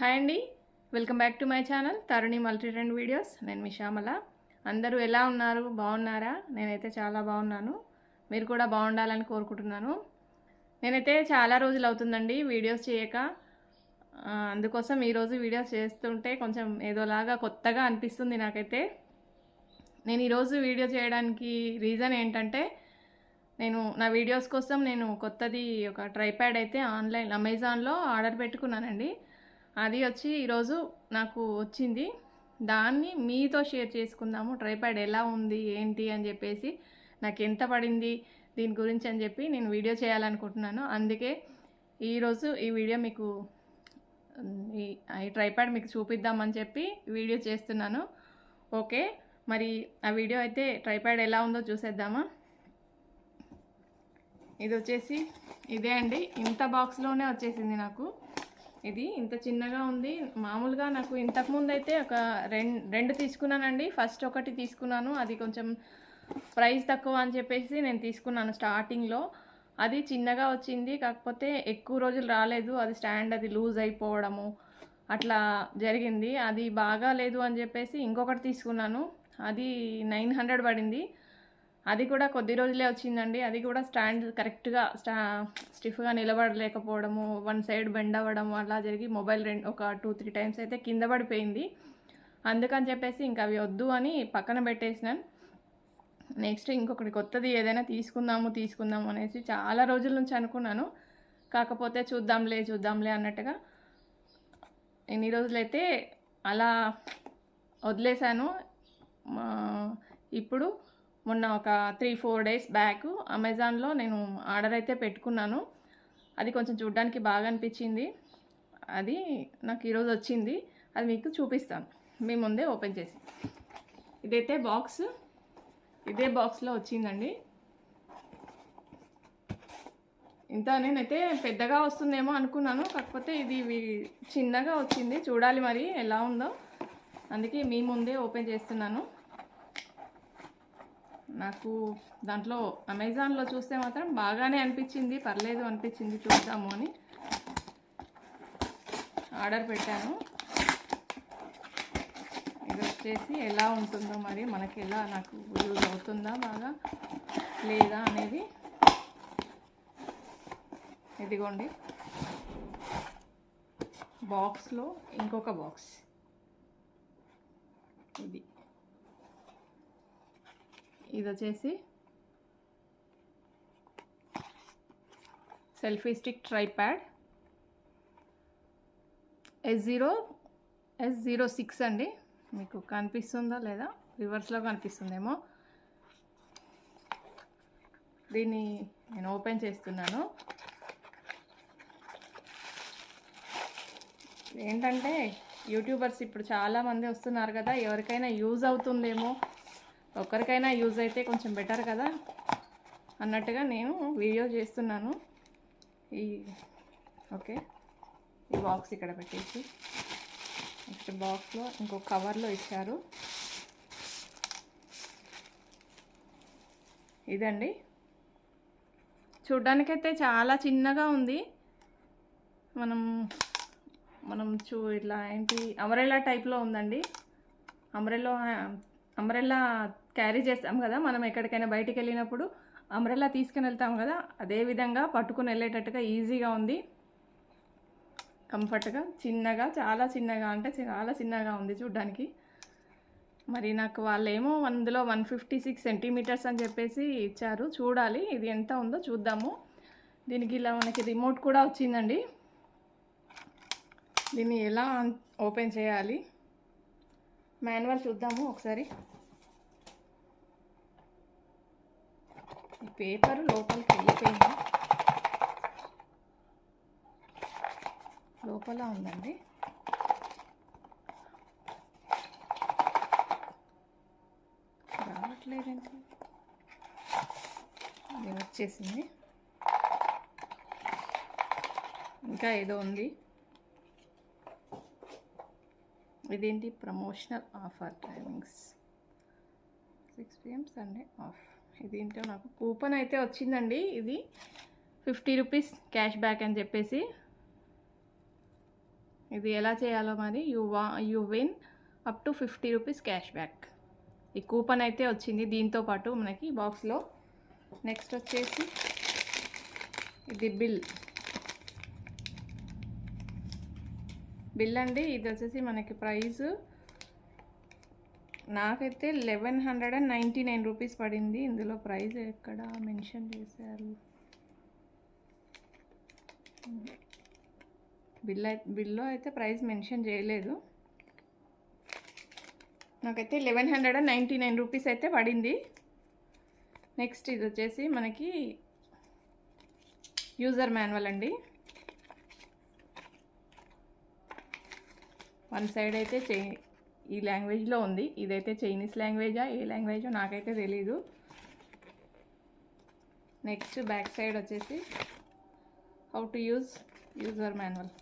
Hi అండి. Welcome back to my channel Taruni multi trend videos. నేను మీ శ్యామల. అందరూ ఎలా ఉన్నారు? బాగున్నారా? నేనైతే చాలా బాగున్నాను. మీరు కూడా బాగుండాలని కోరుకుంటున్నాను. నేనైతే చాలా రోజులు అవుతుందండి వీడియోస్ చేయక. అందుకోసం ఈరోజు వీడియోస్ చేస్తుంటే కొంచెం ఏదోలాగా కొత్తగా అనిపిస్తుంది నాకైతే. నేను ఈరోజు వీడియో చేయడానికి రీజన్ ఏంటంటే నేను నా వీడియోస్ కోసం నేను కొత్తది ఒక ట్రైప్యాడ్ అయితే ఆన్లైన్ అమెజాన్లో ఆర్డర్ పెట్టుకున్నానండి. అది వచ్చి ఈరోజు నాకు వచ్చింది. దాన్ని మీతో షేర్ చేసుకుందాము. ట్రైప్యాడ్ ఎలా ఉంది? ఏంటి? అని చెప్పేసి నాకు ఎంత పడింది? దీని గురించి అని చెప్పి నేను వీడియో చేయాలనుకుంటున్నాను. అందుకే ఈరోజు ఈ వీడియో మీకు ఈ ట్రైప్యాడ్ మీకు చూపిద్దామని చెప్పి వీడియో చేస్తున్నాను. ఓకే? మరి ఆ వీడియో అయితే ట్రైప్యాడ్ ఎలా ఉందో చూసేద్దామా? ఇది వచ్చేసి ఇదే అండి. ఇంత బాక్స్లోనే వచ్చేసింది నాకు. ఇది ఇంత చిన్నగా ఉంది. మామూలుగా నాకు ఇంతకుముందు అయితే ఒక రెండు రెండు తీసుకున్నానండి. ఫస్ట్ ఒకటి తీసుకున్నాను. అది కొంచెం ప్రైస్ తక్కువ అని చెప్పేసి నేను తీసుకున్నాను స్టార్టింగ్లో. అది చిన్నగా వచ్చింది. కాకపోతే ఎక్కువ రోజులు రాలేదు. అది స్టాండ్ అది లూజ్ అయిపోవడము అట్లా జరిగింది. అది బాగా లేదు అని చెప్పేసి ఇంకొకటి తీసుకున్నాను. అది నైన్ హండ్రెడ్ పడింది. అది కూడా కొద్ది రోజులే వచ్చిందండి. అది కూడా స్టాండ్ కరెక్ట్గా స్టా స్టిఫ్గా నిలబడలేకపోవడము వన్ సైడ్ బెండ్ అవ్వడం అలా జరిగి మొబైల్ రెండు ఒక టూ త్రీ టైమ్స్ అయితే కింద పడిపోయింది. అందుకని చెప్పేసి ఇంకా అవి వద్దు అని పక్కన పెట్టేసినాను. నెక్స్ట్ ఇంకొకటి కొత్తది ఏదైనా తీసుకుందాము తీసుకుందాము అనేసి చాలా రోజుల నుంచి అనుకున్నాను. కాకపోతే చూద్దాంలే చూద్దాంలే అన్నట్టుగా ఎన్ని రోజులైతే అలా వదిలేశాను. మా- ఇప్పుడు మొన్న ఒక త్రీ ఫోర్ డేస్ బ్యాక్ అమెజాన్లో నేను ఆర్డర్ అయితే పెట్టుకున్నాను. అది కొంచెం చూడడానికి బాగా అనిపించింది. అది నాకు ఈరోజు వచ్చింది. అది మీకు చూపిస్తాను. మీ ముందే ఓపెన్ చేసి. ఇదైతే బాక్స్ ఇదే బాక్స్లో వచ్చిందండి. ఇంత నేనైతే పెద్దగా వస్తుందేమో అనుకున్నాను. కాకపోతే ఇది చిన్నగా వచ్చింది. చూడాలి మరి ఎలా ఉందో. అందుకే మీ ముందే ఓపెన్ చేస్తున్నాను. నాకు దాంట్లో అమెజాన్లో చూస్తే మాత్రం బాగానే అనిపించింది పర్లేదు అనిపించింది చూద్దాము అని. ఆర్డర్ పెట్టాను. ఇది వచ్చేసి ఎలా ఉంటుందో మరి మనకి ఎలా నాకు యూజ్ అవుతుందా బాగా లేదా అనేది ఇదిగోండి. బాక్స్లో ఇంకొక బాక్స్. ఇది. ఇది వచ్చేసి selfie stick tripod. S zero S zero six అండి. మీకు కనిపిస్తుందా లేదా? రివర్స్లో కనిపిస్తుందేమో. దీన్ని నేను ఓపెన్ చేస్తున్నాను. ఏంటంటే యూట్యూబర్స్ ఇప్పుడు చాలామంది వస్తున్నారు కదా ఎవరికైనా యూజ్ అవుతుందేమో ఒక్కరికైనా యూజ్ అయితే కొంచెం బెటర్ కదా అన్నట్టుగా నేను వీడియో చేస్తున్నాను. ఈ ఓకే ఈ బాక్స్ ఇక్కడ పెట్టేసి నెక్స్ట్ బాక్స్లో ఇంకో కవర్లో ఇచ్చారు. ఇదండి. చూడ్డానికైతే చాలా చిన్నగా ఉంది. మనం మనం చూ ఇట్లా ఏంటి అమరెల్లా టైప్లో ఉందండి. అమరెల్లో అంబ్రెల్లా క్యారీ చేస్తాం కదా మనం ఎక్కడికైనా బయటికి వెళ్ళినప్పుడు అంబ్రెల్లా తీసుకుని వెళ్తాం కదా అదే విధంగా పట్టుకుని వెళ్ళేటట్టుగా ఈజీగా ఉంది. కంఫర్ట్గా చిన్నగా చాలా చిన్నగా అంటే చాలా చిన్నగా ఉంది చూడ్డానికి. మరి నాకు వాళ్ళేమో అందులో వన్ ఫిఫ్టీ సిక్స్ సెంటీమీటర్స్ అని చెప్పేసి ఇచ్చారు. చూడాలి ఇది ఎంత ఉందో చూద్దాము. దీనికి ఇలా మనకి రిమోట్ కూడా వచ్చిందండి. దీన్ని ఎలా ఓపెన్ చేయాలి? మాన్యువల్ చూద్దాము ఒకసారి. ఈ పేపర్ లోపలికి వెళ్ళిపోయింది? లోపల ఉందండి. రావట్లేదండి ఇది వచ్చేసింది. ఇంకా ఏదో ఉంది. ఇదేంటి? Promotional offer timings. Six PM Sunday off. ఇదేంటో నాకు కూపన్ అయితే వచ్చిందండి ఇది. ఫిఫ్టీ రూపీస్ క్యాష్ బ్యాక్ అని చెప్పేసి. ఇది ఎలా చేయాలో మరి? యూ వా you win up to fifty rupees cash back. ఈ కూపన్ అయితే వచ్చింది. దీంతో పాటు మనకి బాక్స్లో నెక్స్ట్ వచ్చేసి ఇది బిల్. బిల్ అండి ఇది వచ్చేసి మనకి ప్రైస్ నాకైతే eleven hundred and ninety nine rupees పడింది. ఇందులో ప్రైస్ ఎక్కడ మెన్షన్ చేశారు? బిల్ బిల్లో అయితే ప్రైస్ మెన్షన్ చేయలేదు. నాకైతే eleven hundred and ninety nine rupees అయితే పడింది. నెక్స్ట్ ఇది వచ్చేసి మనకి యూజర్ మాన్యువల్ అండి. వన్ సైడ్ అయితే చే ఈ లాంగ్వేజ్లో ఉంది. ఇదైతే చైనీస్ లాంగ్వేజా? ఏ లాంగ్వేజో నాకైతే తెలీదు. నెక్స్ట్ బ్యాక్ సైడ్ వచ్చేసి how to use user manual.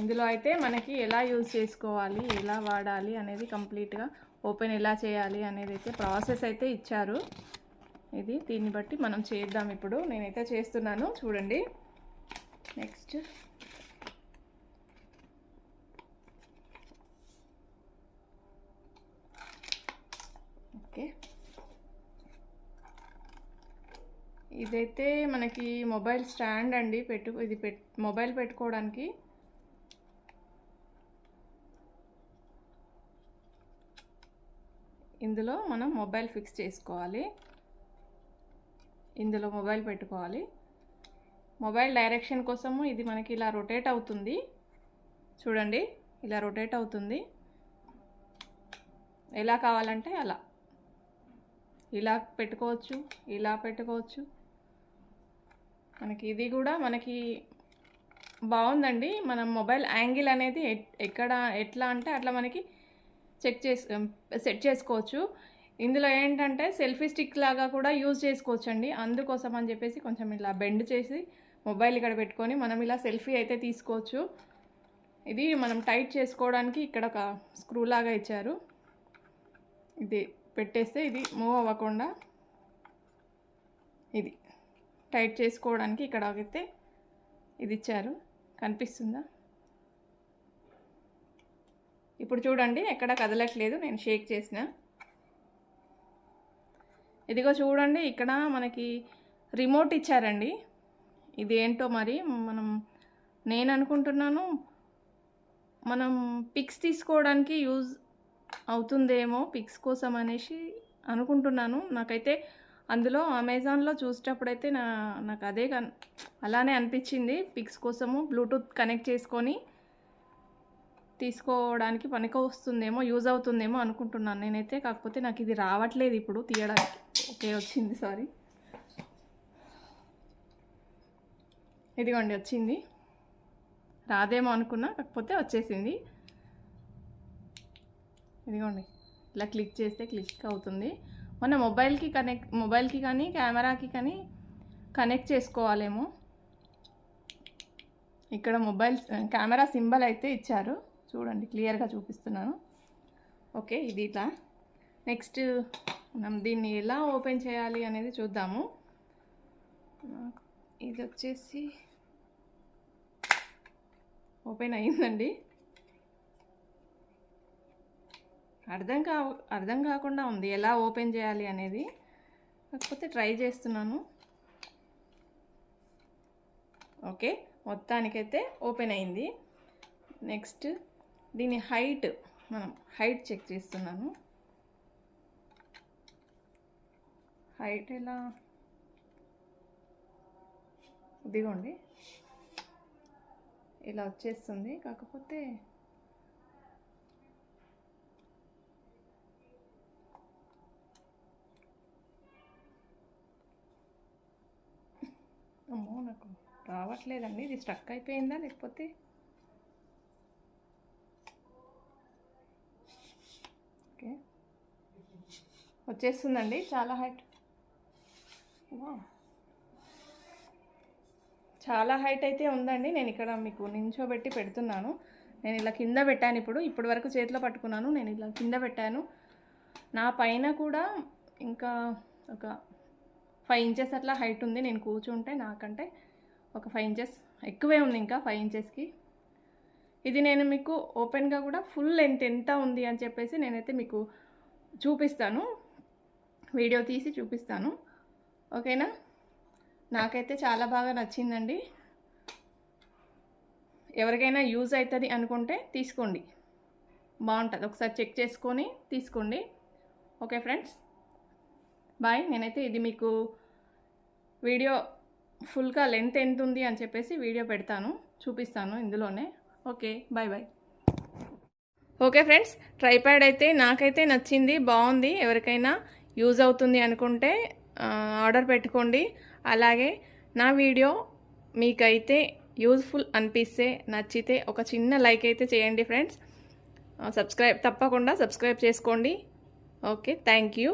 ఇందులో అయితే మనకి ఎలా యూజ్ చేసుకోవాలి ఎలా వాడాలి అనేది కంప్లీట్గా ఓపెన్ ఎలా చేయాలి అనేది అయితే ప్రాసెస్ అయితే ఇచ్చారు. ఇది దీన్ని బట్టి మనం చేద్దాం ఇప్పుడు. నేనైతే చేస్తున్నాను. చూడండి. Next okay. ఇదైతే మనకి మొబైల్ స్టాండ్ అండి. పెట్టు ఇది పెట్ మొబైల్ పెట్టుకోవడానికి ఇందులో మనం మొబైల్ ఫిక్స్ చేసుకోవాలి. ఇందులో మొబైల్ పెట్టుకోవాలి. మొబైల్ డైరెక్షన్ కోసము ఇది మనకి ఇలా రొటేట్ అవుతుంది. చూడండి ఇలా రొటేట్ అవుతుంది. ఎలా కావాలంటే అలా. ఇలా పెట్టుకోవచ్చు ఇలా పెట్టుకోవచ్చు. మనకి ఇది కూడా మనకి బాగుందండి. మనం మొబైల్ యాంగిల్ అనేది ఎట్- ఎక్కడ ఎట్లా అంటే అట్లా మనకి చెక్ చేసు సెట్ చేసుకోవచ్చు. ఇందులో ఏంటంటే సెల్ఫీ స్టిక్ లాగా కూడా యూజ్ చేసుకోవచ్చు అండి అందుకోసం అని చెప్పేసి కొంచెం ఇలా బెండ్ చేసి మొబైల్ ఇక్కడ పెట్టుకొని మనం ఇలా సెల్ఫీ అయితే తీసుకోవచ్చు. ఇది మనం టైట్ చేసుకోవడానికి ఇక్కడ ఒక స్క్రూ లాగా ఇచ్చారు. ఇది పెట్టేస్తే ఇది మూవ్ అవ్వకుండా ఇది టైట్ చేసుకోవడానికి ఇక్కడ అయితే ఇది ఇచ్చారు. కనిపిస్తుందా? ఇప్పుడు చూడండి ఎక్కడ కదలట్లేదు. నేను షేక్ చేసిన. ఇదిగో చూడండి ఇక్కడ మనకి రిమోట్ ఇచ్చారండి. ఇది ఏంటో మరి మనం నేను అనుకుంటున్నాను మనం పిక్స్ తీసుకోవడానికి యూజ్ అవుతుందేమో పిక్స్ కోసం అనేసి అనుకుంటున్నాను. నాకైతే అందులో అమెజాన్లో చూసేటప్పుడైతే నా నాకు అదే కన్ అలానే అనిపించింది. పిక్స్ కోసము బ్లూటూత్ కనెక్ట్ చేసుకొని తీసుకోవడానికి పనికి వస్తుందేమో యూజ్ అవుతుందేమో అనుకుంటున్నాను. నేనైతే కాకపోతే నాకు ఇది రావట్లేదు ఇప్పుడు తీయడానికి. ఓకే వచ్చింది సారీ. ఇదిగోండి వచ్చింది. రాదేమో అనుకున్నా కాకపోతే వచ్చేసింది. ఇదిగోండి. ఇలా క్లిక్ చేస్తే క్లిక్ అవుతుంది. మన మొబైల్కి కనెక్ట్ మొబైల్కి కానీ కెమెరాకి కానీ కనెక్ట్ చేసుకోవాలేమో. ఇక్కడ మొబైల్ కెమెరా సింబల్ అయితే ఇచ్చారు. చూడండి క్లియర్గా చూపిస్తున్నాను. ఓకే ఇది ఇట్లా. నెక్స్ట్ మనం దీన్ని ఎలా ఓపెన్ చేయాలి అనేది చూద్దాము. ఇది వచ్చేసి ఓపెన్ అయిందండి. అర్థం కా అర్థం కాకుండా ఉంది. ఎలా ఓపెన్ చేయాలి అనేది కాకపోతే ట్రై చేస్తున్నాను. ఓకే మొత్తానికైతే ఓపెన్ అయింది. నెక్స్ట్ దీని హైట్ మనం హైట్ చెక్ చేస్తున్నాను. హైట్ ఎలా? ఇదిగోండి. ఇలా వచ్చేస్తుంది. కాకపోతే అమ్మో నాకు రావట్లేదండి. ఇది స్ట్రక్ అయిపోయిందా లేకపోతే? ఓకే. వచ్చేస్తుందండి చాలా హైట్. వావ్. చాలా హైట్ అయితే ఉందండి. నేను ఇక్కడ మీకు నించోబెట్టి పెడుతున్నాను. నేను ఇలా కింద పెట్టాను ఇప్పుడు. ఇప్పటి వరకు చేతిలో పట్టుకున్నాను. నేను ఇలా కింద పెట్టాను. నా పైన కూడా ఇంకా ఒక ఫైవ్ ఇంచెస్ అట్లా హైట్ ఉంది. నేను కూర్చుంటే నాకంటే ఒక ఫైవ్ ఇంచెస్ ఎక్కువే ఉంది ఇంకా ఫైవ్ ఇంచెస్కి ఇది నేను మీకు ఓపెన్గా కూడా ఫుల్ లెంత్ ఎంత ఉంది అని చెప్పేసి నేనైతే మీకు చూపిస్తాను. వీడియో తీసి చూపిస్తాను. ఓకేనా నాకైతే చాలా బాగా నచ్చిందండి. ఎవరికైనా యూజ్ అవుతుంది అనుకుంటే తీసుకోండి. బాగుంటుంది. ఒకసారి చెక్ చేసుకొని తీసుకోండి. ఓకే ఫ్రెండ్స్ బాయ్ నేనైతే ఇది మీకు వీడియో ఫుల్గా లెంత్ ఎంత ఉంది అని చెప్పేసి వీడియో పెడతాను చూపిస్తాను ఇందులోనే. Okay bye bye okay friends tripod అయితే నాకైతే నచ్చింది బాగుంది. ఎవరికైనా యూజ్ అవుతుంది అనుకుంటే ఆర్డర్ పెట్టుకోండి. అలాగే నా వీడియో మీకైతే యూజ్ఫుల్ అనిపిస్తే నచ్చితే ఒక చిన్న లైక్ అయితే చేయండి ఫ్రెండ్స్. సబ్స్క్రైబ్ తప్పకుండా సబ్స్క్రైబ్ చేసుకోండి. Okay thank you.